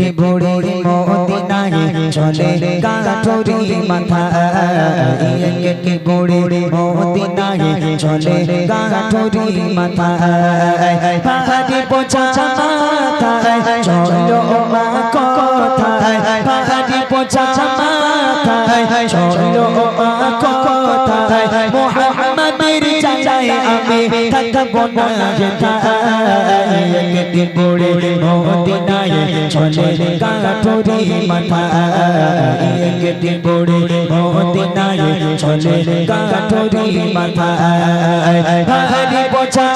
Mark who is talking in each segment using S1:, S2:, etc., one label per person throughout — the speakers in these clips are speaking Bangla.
S1: একটি বুড়ি মদিনায় চলে কাঠুরি মাথা। একটি বুড়ি মদিনায় চলে কাঠুরি মাথা। পাহাড়ি পোছা মাথা চলো মা কথা। পাহাড়ি পোছা মাথা চলো থাকব না যেথায় একটি মদিনায় চলে কাঠুরি মাথা একটি বুড়ি মদিনায় চলে কাঠুরি মাথা পাহাড়ি পোছা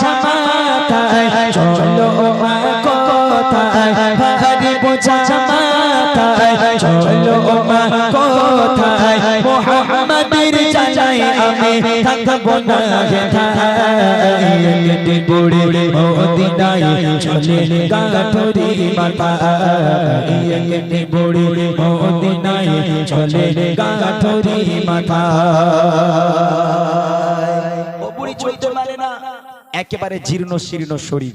S1: মাথায়, চলো মা কথায়। পাহাড়ি পোছা মাথায়, চলো মা কথায়। মোহাম্মদের চাচাই আমি থাকব না চলে মদিনায় চলে
S2: বুড়ি চলতে পারে না? একেবারে জীর্ণ শীর্ণ শরীর।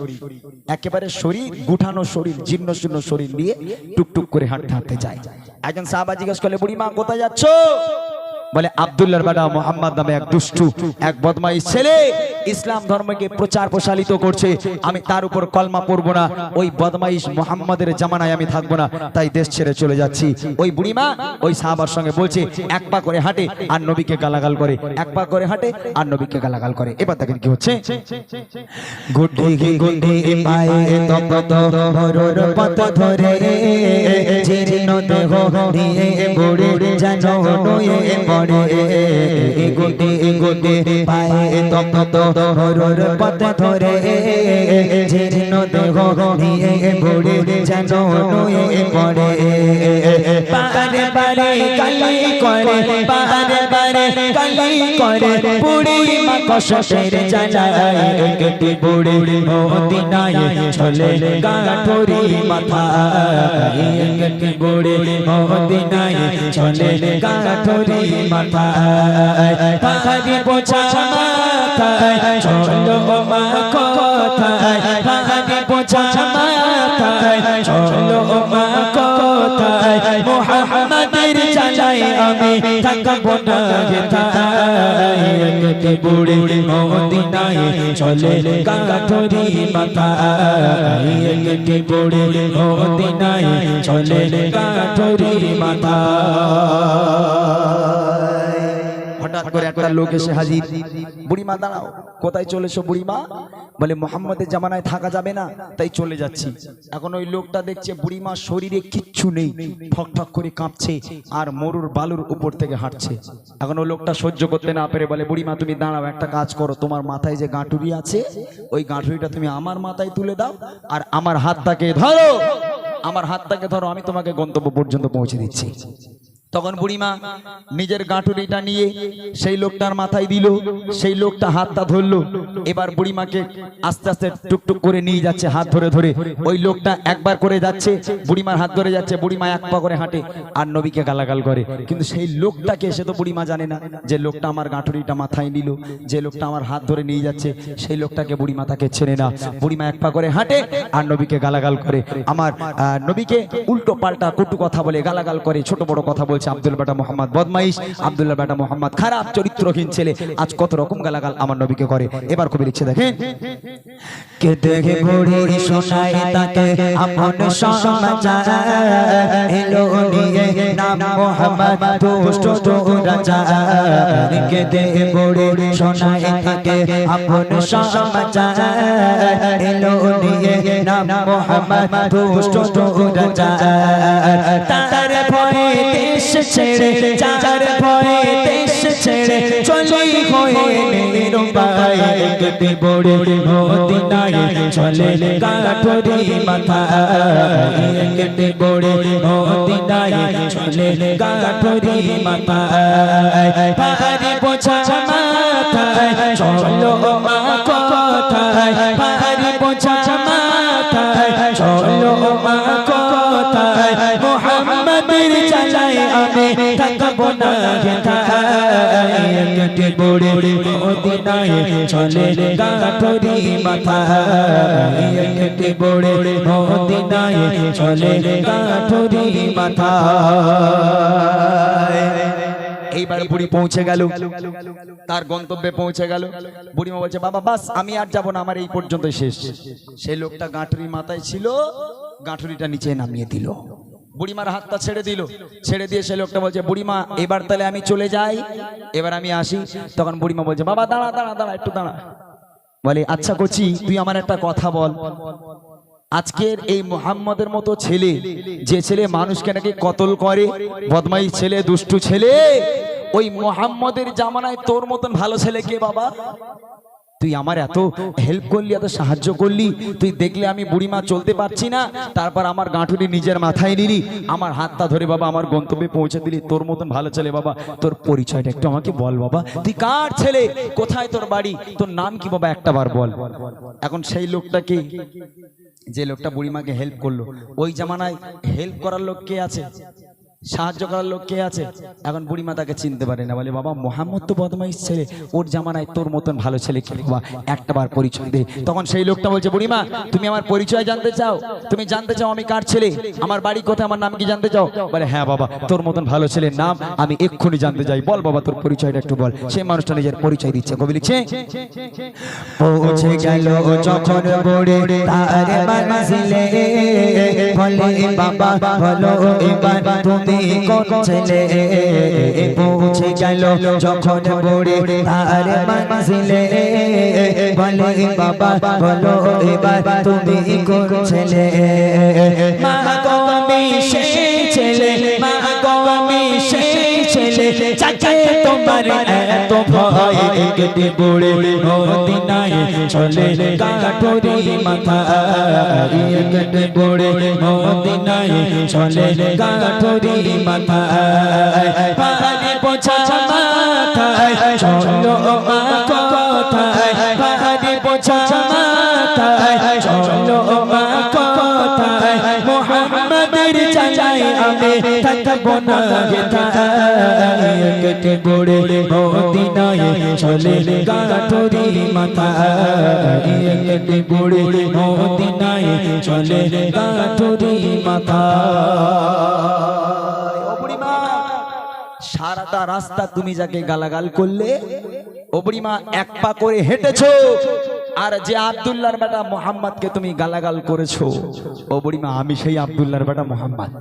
S2: একেবারে শরীর গুঠানো শরীর, জীর্ণ শীর্ণ শরীর নিয়ে টুকটুক করে হাঁটতে হাঁটতে যায়। একজন সাহাবা জিজ্ঞেস করলে, বুড়ি মা, কোথায় যাচ্ছ? বলে আব্দুল্লাহর বেটা মোহাম্মদ নামে এক দুষ্টু এক বদমাইশ ছেলে ইসলাম ধর্মকে প্রচার প্রসারিত করছে আমি তার উপর কলমা পড়ব না ওই বদমাইশ মোহাম্মদের জামানায় আমি থাকব না তাই দেশ ছেড়ে চলে যাচ্ছি ওই বুড়িমা ওই সাহাবার সঙ্গে বলছে এক পা করে হাঁটে আর নবীকে গালাগাল করে এক পা করে হাঁটে আর নবীকে গালাগাল করে এবার দেখেন কি হচ্ছে
S1: ধরে পড়ে গুড্ডি গুড্ডি পায়ে তপ তপরোর পথ ধরে জীর্ণ দেহ নিয়ে বুড়ে যেন নয়ে পড়ে। পারে পারে কালি করে পারে পারে কালি করে মা কষ্টের জানায় একটি বুড়ি মদিনায় চলে গাঠরি মাথা একটি বুড়ি মদিনায় চলে গাঠরি মাথা পাহাড়ি পোছা মাথায় চলো মা কথায়? পাহাড়ি পোছা মাথায় চলো মা কথায়? মোহাম্মদের চাচাই আমি থাকব না একটি বুড়ি মদিনায় চলে কাঠরি মাথা একটি বুড়ি মদিনায় চলে কাঠরি মাথা
S2: হঠাৎ করে একটা লোক এসে হাজির। বুড়িমা, দাঁড়াও, কোথায় চলেছো বুড়িমা? বলে, মোহাম্মদের জামানায় থাকা যাবে না, তাই চলে যাচ্ছি। এখন ওই লোকটা দেখছে বুড়িমা শরীরে কিচ্ছু নেই করে কাঁপছে আর মরুর বালুর উপর থেকে হাঁটছে। এখন ওই লোকটা সহ্য করতে না পেরে বলে, বুড়িমা, তুমি দাঁড়াও, একটা কাজ করো, তোমার মাথায় যে গাঁটুরি আছে, ওই গাঁটুরিটা তুমি আমার মাথায় তুলে দাও আর আমার হাতটাকে ধরো, আমার হাতটাকে ধরো, আমি তোমাকে গন্তব্য পর্যন্ত পৌঁছে দিচ্ছি। তখন বুড়িমা নিজের গাঁটুরিটা নিয়ে সেই লোকটার মাথায় দিল, সেই লোকটা হাতটা ধরলো। এবার বুড়িমাকে আস্তে আস্তে টুকটুক করে নিয়ে যাচ্ছে হাত ধরে ধরে। ওই লোকটা একবার করে যাচ্ছে, বুড়িমার হাত ধরে যাচ্ছে, বুড়িমা এক পা করে হাঁটে আর নবীকে গালাগাল করে। কিন্তু সেই লোকটাকে সে তো বুড়িমা জানে না যে লোকটা আমার গাঁটুরিটা মাথায় নিল, যে লোকটা আমার হাত ধরে নিয়ে যাচ্ছে, সেই লোকটাকে বুড়িমা তাকে চেনে না। বুড়িমা এক পা করে হাঁটে আর নবীকে গালাগাল করে। আমার নবীকে উল্টো পাল্টা কটু কথা বলে গালাগাল করে, ছোট বড় কথা বলছে, আব্দুল বেটা মোহাম্মদ বদমাইশ আব্দুল্লাহ বেটা মোহাম্মদ খারাপ, চরিত্রহীন ছেলে। আজ কত রকম গালাগাল আমার নবীকে করে। এবার কবি লিখছে, দেখেন।
S1: কে মোহাম্মদ, দুষ্ট দুষ্ট রাজা তার ভয়ে দেশ ছেড়ে, যার ভয়ে দেশ ছেড়ে চলি হয়ে নিরুপায়। একটি বড় মদিনায় চলে কাঠরি মাথা একটি বড় মদিনায় চলে কাঠরি মাথা পাহাড়ি পোছা মাথায়, চলো মা আমি না বড়ে চলে গাঠরি বড়ে চলে গাঠরি
S2: এইবার বুড়ি পৌঁছে গেল। তার গন্তব্যে পৌঁছে গেল। বুড়িমা বলছে, বাবা, বাস, আমি আর যাব না, আমার এই পর্যন্ত শেষ। সেই লোকটা গাঁটুরি মাথায় ছিল গাঁটুরিটা নিচে নামিয়ে দিল। বুড়িমার হাতটা ছেড়ে দিল। ছেড়ে দিয়ে সে লোকটা বলছে, বুড়িমা, এবার তাহলে আমি চলে যাই। এবার আমি আসি। তখন বুড়িমা বলছে, বাবা, দাঁড়া দাঁড়া দাঁড়া, একটু দাঁড়া। বলে আচ্ছা করছি তুই আমার একটা কথা বল। আজকের এই মোহাম্মদের মতো ছেলে, যে ছেলে মানুষকে নাকি কতল করে বদমাই ছেলে, দুষ্টু ছেলে, ওই মোহাম্মদের জামানায় তোর মতন ভালো ছেলে কে বাবা? তুই আমার এত হেল্প করলি, এত সাহায্য করলি, তুই দেখলে আমি বুড়িমা চলতে পারছি না। তারপর আমার গাঁঠুরি নিজের মাথায় নিলি। আমার হাতটা ধরে বাবা, আমার গন্তব্যে পৌঁছে দিলি। তোর মতন ভালো ছেলে বাবা, তোর পরিচয়টা একটু আমাকে বল বাবা। তুই কার ছেলে? কোথায় তোর বাড়ি? তোর নাম কি বাবা? একটা বার বল। এখন সেই লোকটাকে যে লোকটা বুড়িমাকে হেল্প করল। ওই জামানায় হেল্প করার লোক কে আছে? সাহায্য করার লোক কে আছে? এখন বুড়িমা তাকে চিনতে পারে না। বলে, বাবা, মোহাম্মদ তো বদমাইশ ছেলে। ওর জামানায় তোর মতন ভালো ছেলে কে বাবা, একটা বার পরিচয় দে। তখন সেই লোকটা বলছে, বুড়িমা, তুমি আমার পরিচয় জানতে চাও? তুমি জানতে চাও আমি কার ছেলে? আমার বাড়ি কোথায়? আমার নাম কি জানতে চাও? বলে হ্যাঁ বাবা, তোর মতন ভালো ছেলের নাম আমি এক্ষুনি জানতে চাই। বল বাবা, তোর পরিচয়টা একটু বল। সেই মানুষটা নিজের পরিচয় দিচ্ছে। কবি লিখছে
S1: বাবা, বলো, এবার তুমি কোন ছেলে পৌঁছে গেল যখন বড়ে তার মানসিলে বলে, বাবা, বলো এবার তুমি কোন ছেলে? মা সেই ছেলে ছেলে চাচা তোমার? এত ভয় কেটে পড়ে মদিনায় চলে কাঠরি মাথা কেটে পড়ে চলে
S2: সারাটা রাস্তা তুমি যাকে গালাগাল করলে বুড়িমা, এক পা করে হেঁটেছো। আর যে আব্দুল্লাহর বেটা মোহাম্মদকে তুমি গালাগাল করেছ বুড়িমা, আমি সেই আব্দুল্লাহর বেটা মোহাম্মদ।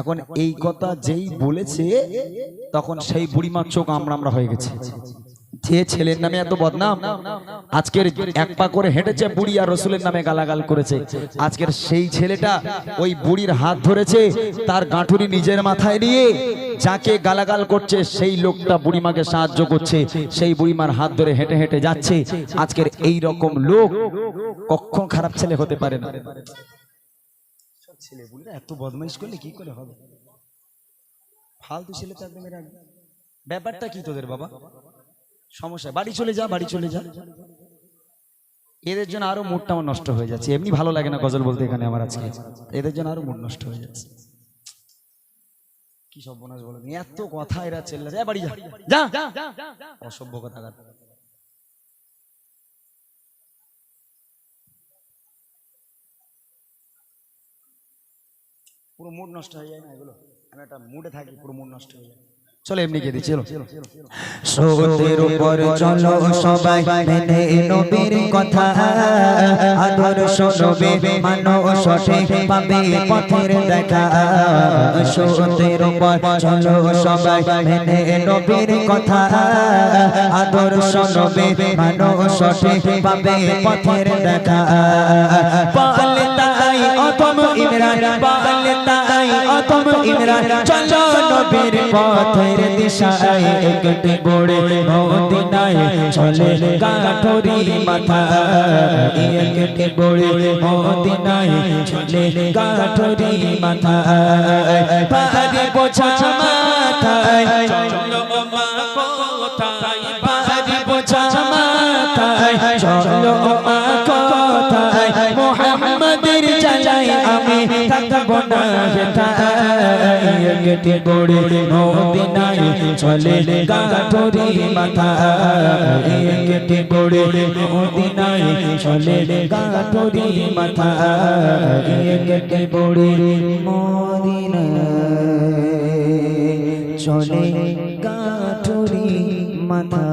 S2: এখন এই কথা যেই বলেছে, তখন সেই বুড়িমার চোখ আমরা আমরা হয়ে গেছে। যে ছেলের নামে এত বদনাম, আজকের এক পা করে হেঁটেছে বুড়ি আর রসুলের নামে গালাগাল করেছে। আজকের সেই ছেলেটা ওই বুড়ির হাত ধরেছে, তার গাঁঠুরি নিজের মাথায় নিয়ে যাকে গালাগাল করছে, সেই লোকটা বুড়িমাকে সাহায্য করছে। সেই বুড়িমার হাত ধরে হেঁটে হেঁটে যাচ্ছে। আজকের এই রকম লোক কখন খারাপ ছেলে হতে পারে না। ছেলে বুড়িরা এত বদমাইশ করলে কি করে হবে? ফালতু ছেলে তো একদম ব্যাপারটা কি তোদের বাবা? সমস্যা। বাড়ি চলে যা, বাড়ি চলে যা। এদের জন্য আরও মুডটা আমার নষ্ট হয়ে যাচ্ছে। এমনি ভালো লাগে না গজল বলতে এখানে আমার আজকে। এদের জন্য আরও মুড নষ্ট হয়ে যাচ্ছে। কি সব বোনাস বলো এত কথা এরা চেল্লা যায় বাড়ি যা। যা। অসভ্য কথা পুরো মুড নষ্ট হয়ে যায় না এগুলো? আমি একটা মুডে থাকি পুরো মুড নষ্ট হয়ে যায়। চলো এমনি গিয়ে
S1: উপর চলো সবাই মেনে নবীর কথা। আদর্শ নবী মানো সঠিক পাবে পথের দেখা। উপর চলো সবাই মেনে নবীর কথা। আদর্শ নবী মানো সঠিক পাবে পথের দেখা। পালে ইমরান, চলো নবীর পথের দিশায় একটি বড়ে মদিনায় চলে কাঠরি মাথা। একটি বড়ে মদিনায় চলে কাঠরি মাথা। পাহাড়ি বোঝা মাথায়, চলো মা কোথায়? কেটে গড়ে মদিনায় চলে গাঠরি মাথা। কেটে গড়ে মদিনায় চলে গাঠরি মাথা। কেটে গড়ে মদিনায় চলে গাঠরি মাথা।